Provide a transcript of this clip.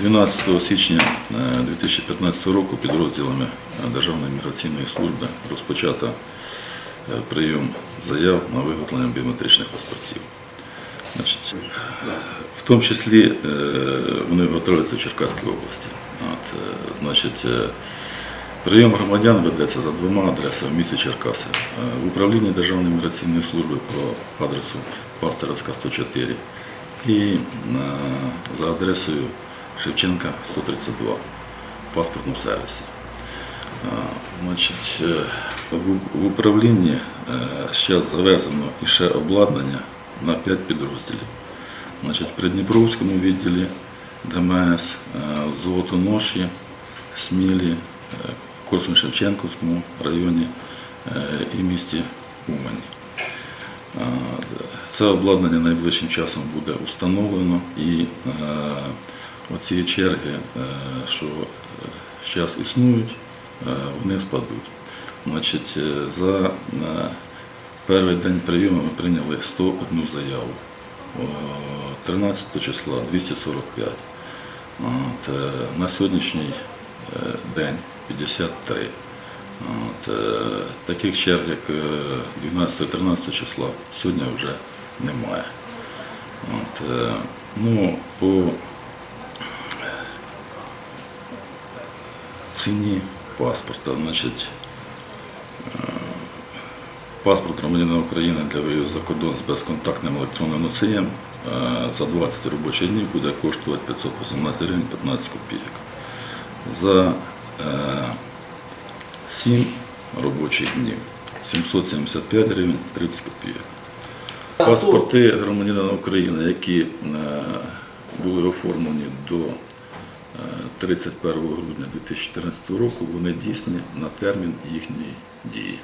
12 січня е, 2015 року підрозділами е, Державної міграційної служби розпочато е, прийом заяв на виготовлення біометричних паспортів. В тому числі е, вони виготовляються в Черкаській області. От, е, значить, е, Прийом громадян ведеться за двома адресами в місті Черкаси. Е, В управлінні Державної міграційної служби по адресу Пастерівська 104 і е, за адресою Шевченка 132 в паспортному сервісі. Е, Значить, е, в- управлінні ще завезено і ще обладнання на 5 підрозділів. Значить, при Дніпровському відділі ДМС, е, Золотоноші, Смілі, е, Корсун-Шевченківському районі е, і місті Умані. Е, Це обладнання найближчим часом буде установлено і е, оці черги, е, що зараз існують, е, вони спадуть. Значить, е, за е, перший день прийому ми прийняли 101 заяву. 13 числа 245. От, е, на сьогоднішній е, день 53. От, е, таких черг, як е, 12-13 числа, сьогодні вже немає. От, е, ну, по ціні паспорта, значить, е, паспорт громадянина України для виїзду за кордон з безконтактним електронним носієм е, за 20 робочих днів буде коштувати 518 гривень 15 копійок. За е, 7 робочих днів 775 гривень 30 копійок. Паспорти громадянина України, які е, були оформлені до е, 31 грудня 2014 року, вони дійсні на термін їхньої дії.